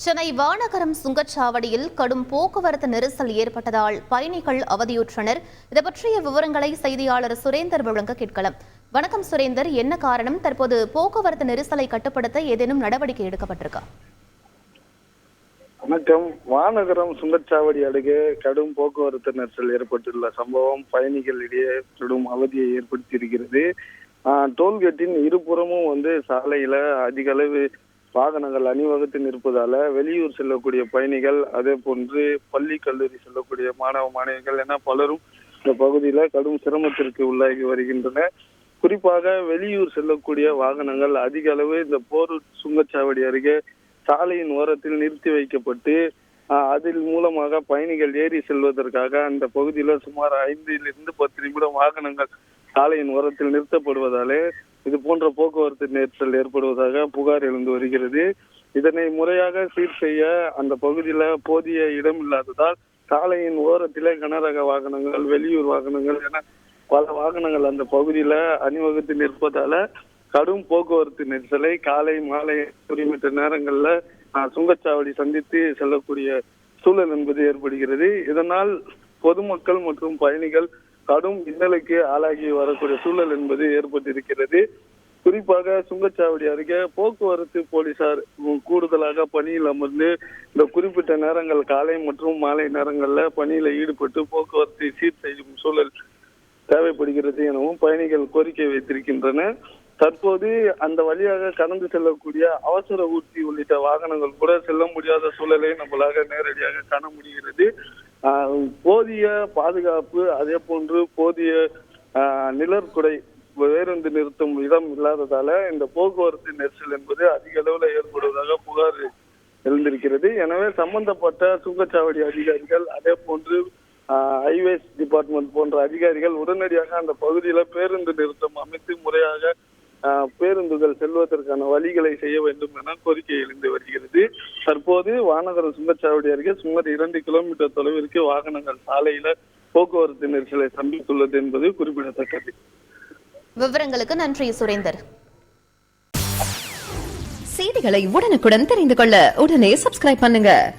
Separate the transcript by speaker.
Speaker 1: சென்னை வானகரம் சுங்கச்சாவடியில் கடும் போக்குவரத்து நெரிசல் ஏற்பட்டதால் பயணிகள் அவதியுற்றனர். இது பற்றிய விவரங்களை செய்தியாளர் சுரேந்தர் வழங்க கேட்கலாம். வணக்கம் சுரேந்தர். என்ன காரணம்? தற்போது போக்குவரத்து நெரிசலை கட்டுப்படுத்த ஏதேனும் நடவடிக்கை எடுக்கப்பட்டிருக்கா?
Speaker 2: வணக்கம். வானகரம் சுங்கச்சாவடி அருகே கடும் போக்குவரத்து நெரிசல் ஏற்பட்டுள்ள சம்பவம் பயணிகளிடையே கடும் அவதியை ஏற்படுத்தியிருக்கிறது. ஆஹ், டோல்கேட்டின் இருபுறமும் வந்து சாலையில அதிக அளவு வாகனங்கள் அணிவகுத்து நிற்பதால வெளியூர் செல்லக்கூடிய பயணிகள் அதே போன்று பள்ளி கல்லூரி செல்லக்கூடிய மாணவ மாணவிகள் என பலரும் இந்த பகுதியில கடும் சிரமத்திற்கு உள்ளாகி வருகின்றன குறிப்பாக வெளியூர் செல்லக்கூடிய வாகனங்கள் அதிக அளவு இந்த போரூர் சுங்கச்சாவடி அருகே சாலையின் ஓரத்தில் நிறுத்தி வைக்கப்பட்டு அதில் மூலமாக பயணிகள் ஏறி செல்வதற்காக அந்த பகுதியில சுமார் ஐந்திலிருந்து பத்து நிமிடம் வாகனங்கள் சாலையின் ஓரத்தில் நிறுத்தப்படுவதாலே இது போன்ற போக்குவரத்து நெரிசல் ஏற்படுவதாக புகார் எழுந்து வருகிறது. இதனை முறையாக சீர் செய்ய அந்த பகுதியில போதிய இடம் இல்லாததால் சாலையின் ஓரத்திலே கனரக வாகனங்கள் வெளியூர் வாகனங்கள் என பல வாகனங்கள் அந்த பகுதியில அணிவகுத்து நிற்பதால கடும் போக்குவரத்து நெரிசலை காலை மாலை குறிப்பிட்ட நேரங்கள்ல சுங்கச்சாவடி சந்தித்து செல்லக்கூடிய சூழல் என்பது ஏற்படுகிறது. இதனால் பொதுமக்கள் மற்றும் பயணிகள் கடும் இன்னலுக்கு ஆளாகி வரக்கூடிய சூழல் என்பது ஏற்பட்டிருக்கிறது. குறிப்பாக சுங்கச்சாவடி அருகே போக்குவரத்து போலீசார் கூடுதலாக பணியில் அமர்ந்து இந்த குறிப்பிட்ட நேரங்கள் காலை மற்றும் மாலை நேரங்களில் பணியில ஈடுபட்டு போக்குவரத்தை சீர் செய்யும் சூழல் தேவைப்படுகிறது எனவும் பயணிகள் கோரிக்கை வைத்திருக்கின்றனர். தற்போது அந்த வழியாக கடந்து செல்லக்கூடிய அவசர ஊர்தி உள்ளிட்ட வாகனங்கள் கூட செல்ல முடியாத சூழலை நம்மளாக நேரடியாக காண முடிகிறது. போதிய பாதுகாப்பு அதே போன்று போதிய ஆஹ் நிழற்குடை பேருந்து நிறுத்தும் இடம் இல்லாததால இந்த போக்குவரத்து நெரிசல் என்பது அதிக அளவில் ஏற்படுவதாக புகார் எழுந்திருக்கிறது. எனவே சம்பந்தப்பட்ட சுங்கச்சாவடி அதிகாரிகள் அதே போன்று ஹைவேஸ் டிபார்ட்மெண்ட் போன்ற அதிகாரிகள் உடனடியாக அந்த பகுதியில் பேருந்து நிறுத்தம் அமைத்து முறையாக பேருந்துகள் செல்வதற்கான வழிகளை செய்ய வேண்டும் என கோரிக்கை எழுந்து வருகிறது. தற்போது வானகரம் சுங்கச்சாவடி அருகே சுமார் இரண்டு கிலோமீட்டர் தொலைவிற்கு வாகனங்கள் சாலையில போக்குவரத்து நெரிசலை சந்தித்துள்ளது என்பது குறிப்பிடத்தக்கது.
Speaker 1: விவரங்களுக்கு நன்றி சுரேந்தர்.
Speaker 3: செய்திகளை உடனுக்குடன் தெரிந்து கொள்ள உடனே சப்ஸ்கிரைப் பண்ணுங்க.